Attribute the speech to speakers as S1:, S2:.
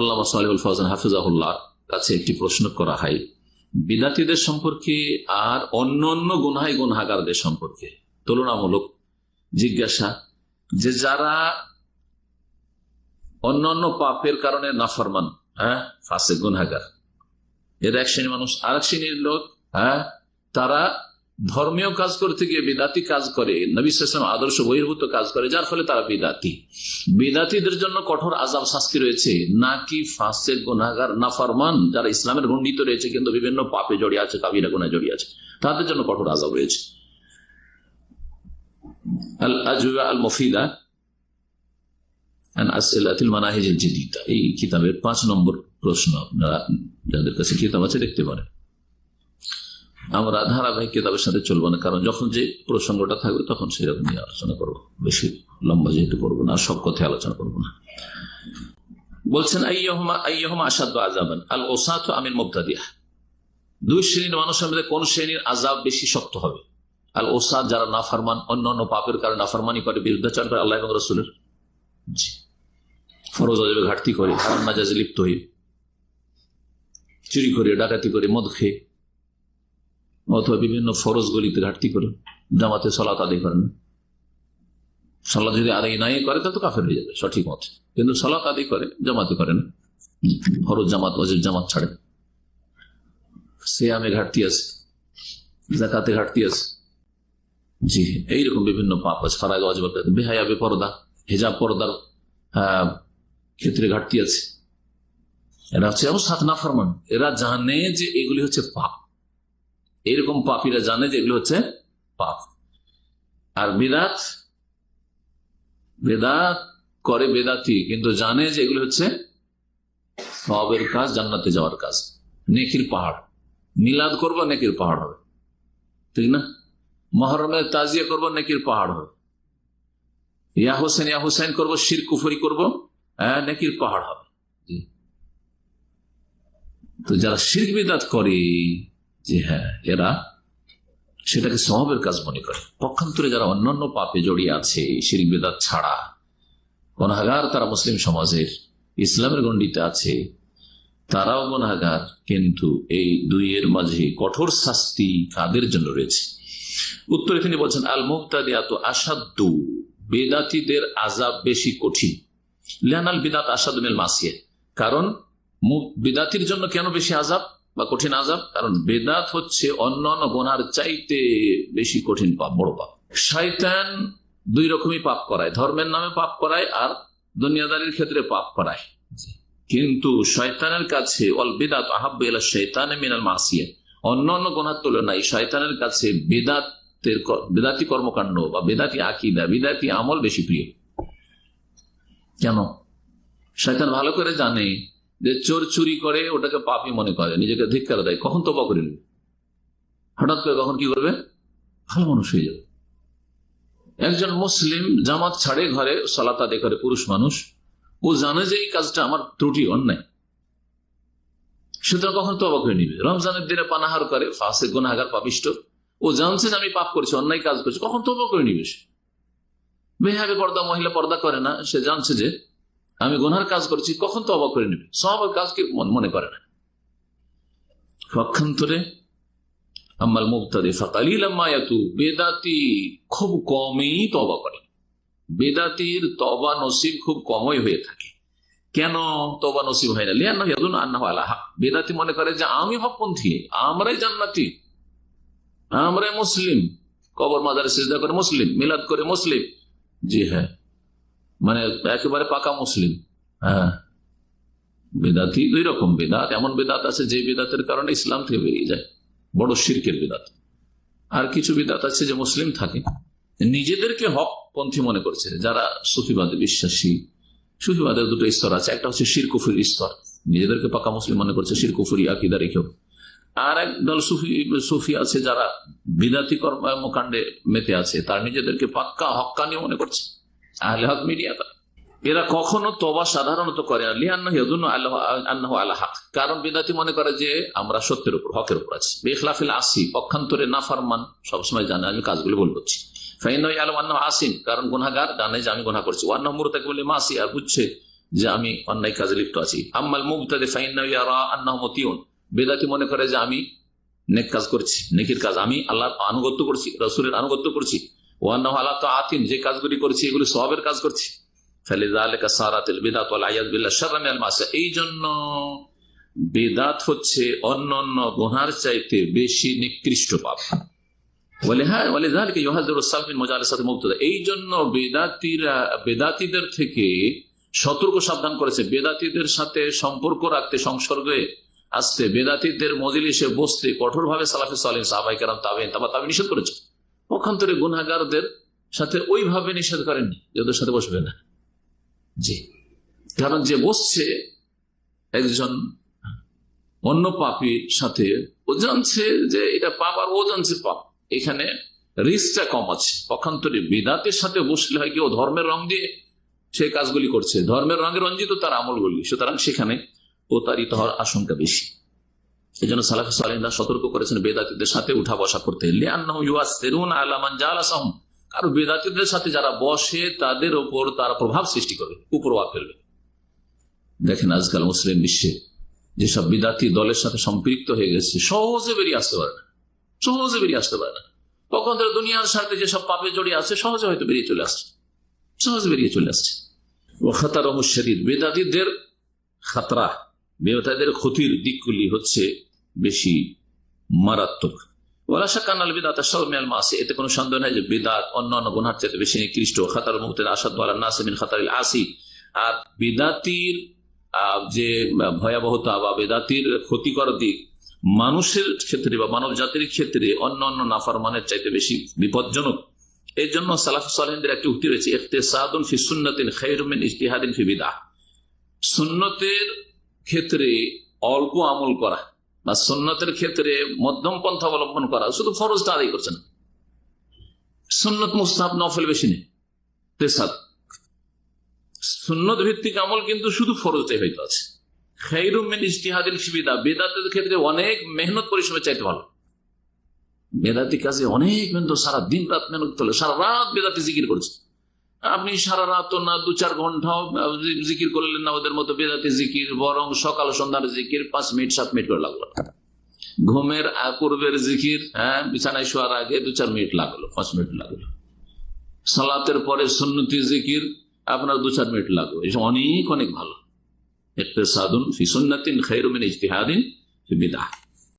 S1: আল্লাহ সালিউল ফজান হাফিজাহুল্লাহ, কাছে একটি প্রশ্ন করা হয়, বিদাতিদের সম্পর্কে আর অন্য অন্য গুনহাই গুনহাগারদের সম্পর্কে তুলনামূলক জিজ্ঞাসা যে যারা অন্য অন্য পাপের কারণে নাফরমান হ্যাঁ ফাঁসে গুনহাগার। এর এক শ্রেণির মানুষ আর এক শ্রেণির লোক হ্যাঁ তারা ধর্মীয় কাজ করতে গিয়ে বিদাতি কাজ করে নবীলাম আদর্শ বহির্ভূত কাজ করে, যার ফলে তারা বিদাতি। বিদাতিদের জন্য কঠোর আজাব শাস্তি রয়েছে, নাকি ফাঁসে গুনাগার নাফরমান, যারা ইসলামের গণ্ডিত রয়েছে কিন্তু বিভিন্ন পাপে জড়িয়ে আছে কাবিরা গুনায় জড়িয়ে আছে, তাদের জন্য কঠোর আজাব রয়েছে। আল আল মফিদা এই কিতাবের পাঁচ নম্বর প্রশ্ন, আপনারা যাদের কাছে কিতাব আছে দেখতে পারেন। আমরা ধারাবাহিক কিতাবের সাথে চলবো না, কারণ যখন যে প্রসঙ্গটা থাকবে তখন সেরকম নিয়ে আলোচনা করব। বেশি লম্বা যেহেতু করব না সব কথায় আলোচনা করব না। বলছেন আসাদ আজাবান আল ওসাত আমিন মুক্তাদিয়া দুই শ্রেণির মানুষের মধ্যে কোন শ্রেণির আজাব বেশি শক্ত হবে? আল ওসাদ যারা নাফারমান অন্য অন্য পাপের কারণে নাফারমানি করে, বিরুদ্ধাচার করে আল্লাহ এবং রসুলের? জি। ঘাটতি করে হারান নাজাজে লিপ্ত হয়ে। চুরি করে, ডাকাতি করে, মদ খেয়ে। অথবা বিভিন্ন ফরজ গলিতে ঘাটতি করে জামাতে সলাত আদায় করেন। সলাৎ যদি আদায় নাই করে, তা তো কাফের হয়ে যাবে, সঠিক মত কিন্তু সলাৎ আদায় করে, জামাতে করেন। ফরজ জামাত অজেব জামাত ছাড়ে। সেয়ামে ঘাটতি আছে জাকাতে ঘাটতি আছে। জি, এইরকম বিভিন্ন পাপ আছে ফারাগ অজব বেহায়া বেপরদা, হেজাব পর্দার ক্ষেত্রে ঘাটতি আছে। এরা হচ্ছে সাত নাফরমান, এরা জানে যে এগুলি হচ্ছে পাপ। এইরকম পাপিরা জানে যে এগুলো হচ্ছে পাপ। আর বেদাত বেদাত করে বেদাতি, কিন্তু জানে যে এগুলো হচ্ছে সবের কাজ, জান্নাতে যাওয়ার কাজ। নেকির পাহাড়। মিলাদ করব, নেকির পাহাড় হবে। ঠিক না? মহরমের তাজিয়া করব, নেকির পাহাড় হবে। ইয়া হোসেন ইয়া হোসেন করব, শির কুফরি করব হ্যাঁ নেকির পাহাড় হবে। তো যারা শির বিদাত করে যে হ্যাঁ এরা সেটাকে স্বভাবের কাজ মনে করে। পক্ষান্তরে যারা অন্যান্য পাপে জড়িয়ে আছে শির বেদাত ছাড়া গণাগার তারা মুসলিম সমাজের, ইসলামের গণ্ডিতে আছে, তারাও গণাগার কিন্তু এই দুইয়ের মাঝে কঠোর শাস্তি কাদের জন্য রয়েছে? উত্তরে তিনি বলছেন আল মুক্তাদি এত আসাদ্য বেদাতিদের আজাব বেশি কঠিন। লেহানাল বিদাত আসাদ মেল মাসিয়ে কারণ বিদাতির জন্য কেন বেশি আজাব বা কঠিন আজাব কারণ বেদাত হচ্ছে অন্য অন্য গোনার চাইতে বেশি কঠিন পাপ, বড় পাপ। শয়তান দুই রকমই পাপ করায়, ধর্মের নামে পাপ করায় আর দুনিয়াদারির ক্ষেত্রে পাপ করায়। কিন্তু শয়তানের কাছে অল বেদাত আহাব্বাল শৈতানে মিনাল মাসিয়া। অন্য অন্য গোনার তুলনায় শয়তানের কাছে বেদাতের বেদাতি কর্মকাণ্ড বা বেদাতি আকিদা, বেদাতি আমল বেশি প্রিয়। কেন? শয়তান ভালো করে জানে যে চোর চুরি করে ওটাকে পাপি মনে করে, নিজেকে ধিক্কার দেয়। কখন তোবা করে নেবে হঠাৎ করে কখন কি করবে? ভালো মানুষ হয়ে যাবে। একজন মুসলিম জামাত ছাড়ে ঘরে, সলাতা করে, পুরুষ মানুষ, ও জানে যে এই কাজটা আমার ত্রুটি, অন্যায়। সুতরাং কখন তবা করে নিবে? রমজানের দিনে পানাহার করে, ফাঁসে, গুনাহাগার, পাপিষ্ট। ও জানছে যে আমি পাপ করছি, অন্যায় কাজ করছি, কখন তবা করে নিবে সে? বেহাবে পর্দা, মহিলা পর্দা করে না, সে জানছে যে আমি গোনার কাজ করছি, কখন তো অবাক করে নেবে? সব কাজকে মনে করে না। পক্ষান্তরে আম্মাল মুক্তাদি ফাকালিলামায়াতু বেদাতি খুব কমই তবা করে। বেদাতির তবা নসিব খুব কমই হয়ে থাকে। কেন তবা নসিব হয় না? লিয়ান্ন ইয়াদুন আন্নাহ আলা হক। বেদাতি মনে করে যে, আমি হকপন্থী, আমরাই জান্নাতি, আমরাই মুসলিম। কবর মাজারে সিজদা করে মুসলিম, মিলাদ করে মুসলিম। জি হ্যাঁ। মানে একেবারে পাকা মুসলিম। হ্যাঁ। বেদাতি দুই রকম বেদাত। এমন বেদাত আছে যে বেদাতের কারণে ইসলাম থেকে বেরিয়ে যায়। বড় শির্কের বেদাত। আর কিছু বেদাত আছে যে মুসলিম থাকে। নিজেদেরকে হক পন্থী মনে করছে। যারা সুফিবাদে বিশ্বাসী। সুফিবাদের দুটো স্তর আছে। একটা হচ্ছে শিরকুফুর স্তর। নিজেদেরকে পাকা মুসলিম মনে করছে, শিরকুফুরি আকিদা রেখেও। আর এক দল সুফি সুফি আছে যারা বিদাতি কর্মকাণ্ডে মেতে আছে। তার নিজেদেরকে পাক্কা হক্কানি মনে করছে। আহলে হক মিডিয়া এরা কখনো তবা সাধারণত করে আল্লাহ আল্লাহ কারণ বিদাতি মনে করে যে আমরা সত্যের উপর, হকের উপর আছি। বেখলাফিল আসি, পক্ষান্তরে না ফারমান সবসময় জানে, আমি কাজগুলি ভুল করছি। ফাইন আলম আন্না আসিন। কারণ গুনাগার জানে যে আমি গুনা করছি। ওয়ান্না মুরতাকে বলে মাসি, আর বুঝছে যে আমি অন্যায় কাজে লিপ্ত আছি। আম্মাল মুবতাদে ফাইন্না ইয়ারা আন্নাহু মতিউন। বেদাতি মনে করে যে আমি নেক কাজ করছি, নেকির কাজ। আমি আল্লাহর আনুগত্য করছি, রসুলের আনুগত্য করছি। যে কাজগুলি করছি, এগুলি সবের কাজ করছি। এই জন্য বেদাত হচ্ছে অন্য অন্য গুনার চাইতে বেশি নিকৃষ্ট পাপ। এই জন্য বেদাতিরা, বেদাতিদের থেকে সতর্ক সাবধান করেছে। বেদাতিদের সাথে সম্পর্ক রাখতে, সংসর্গে আসতে, বেদাতিদের মজিলিসে বসতে কঠোরভাবে সালাফে সালিম সাহাবাই কারাম তাবেন তাবা তাবে নিষেধ করেছে। পক্ষান্তরে গুনাগারদের সাথে ওইভাবে নিষেধ করেননি, যে ওদের সাথে বসবে না। জি। কারণ যে বসছে একজন অন্য পাপির সাথে, ও জানছে যে এটা পাপ আর ও জানছে পাপ। এখানে রিস্কটা কম আছে। পক্ষান্তরে বেদাতের সাথে বসলে হয় কি, ও ধর্মের রং দিয়ে সেই কাজগুলি করছে। ধর্মের রঙে রঞ্জিত তার আমলগুলি। সুতরাং সেখানে প্রতারিত হওয়ার আশঙ্কা বেশি। এই জন্য সতর্ক করেছেন বেদাতিদের সাথে উঠা বসা করতে। বেদাতিদের সাথে যারা বসে, তাদের তারা প্রভাব সৃষ্টি করবে ফেলবে। দেখেন আজকাল মুসলিম বিশ্বে যেসব বিদাতি দলের সাথে সম্পৃক্ত হয়ে গেছে, সহজে বেরিয়ে আসতে পারে না। সহজে বেরিয়ে আসতে পারে না। তখন দুনিয়ার সাথে যেসব পাপে জড়িয়ে আছে, সহজে হয়তো বেরিয়ে চলে আসছে। সহজে বেরিয়ে চলে আসছে। ও খাতার বেদাতিদের খাতরা বেদাতিদের ক্ষতির দিকগুলি হচ্ছে বেশি মারাত্মক। মাসে, এতে কোনো সন্দেহ নাই যে বেশি আসি। আর যে ভয়াবহতা বা বেদাতির ক্ষতিকর দিক, মানুষের ক্ষেত্রে বা মানব জাতির ক্ষেত্রে অন্য অন্য নাফারমানের চাইতে বেশি বিপজ্জনক। এই জন্য সালাফ সালেনদের একটি উক্তি রয়েছে বিদআহ। সুন্নতের ক্ষেত্রে অল্প আমল করা বা সুন্নতের ক্ষেত্রে মধ্যম পন্থা অবলম্বন করা, শুধু ফরজটা আদায় করছে না। সুন্নত মুস্তাহাব নফল বেশি নেই তেসাদ সুন্নত ভিত্তিক আমল কিন্তু শুধু ফরজটাই হয়তো আছে। খাইরুমিন সুবিধা বেদাতের ক্ষেত্রে অনেক মেহনত পরিশ্রমের চাইতে ভালো। বেদাতি কাজে অনেক মেহনত সারা দিন রাত মেহনত সারা রাত বেদাতি জিকির করছে। আপনি সারা রাত না, দু চার ঘন্টাও জিকির করলেন না ওদের মতো বেদাতি জিকির, বরং সকাল সন্ধ্যার জিকির পাঁচ মিনিট, সাত মিনিট করে লাগল। ঘুমের পূর্বের জিকির হ্যাঁ বিছানায় শোয়ার আগে দু চার মিনিট লাগল, পাঁচ মিনিট লাগল। সালাতের পরে সুন্নতি জিকির, আপনার দু চার মিনিট লাগল। এসব অনেক অনেক ভালো। একটা সাধুন ফিসুন্নাতিন খাইরুমিন ইজতিহাদিন বিদাহ